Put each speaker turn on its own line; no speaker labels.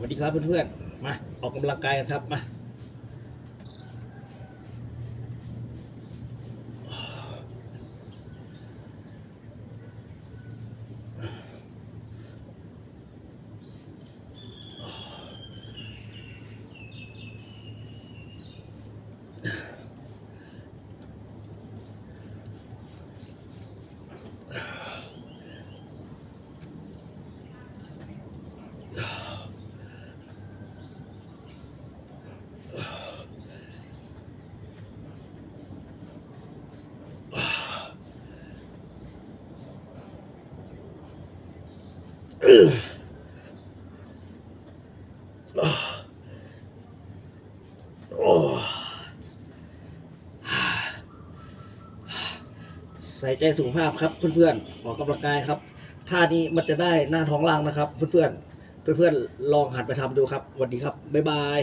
วัสดีครับเพื่อนๆ มาออกกำลังกายกันครับมา ใส่ใจสุขภาพครับเพื่อนๆออกกำลังกายครับท่านี้มันจะได้หน้าท้องล่างนะครับ เพื่อนๆเพื่อนๆลองหัดไปทำดูครับสวัสดีครับ บ๊ายบาย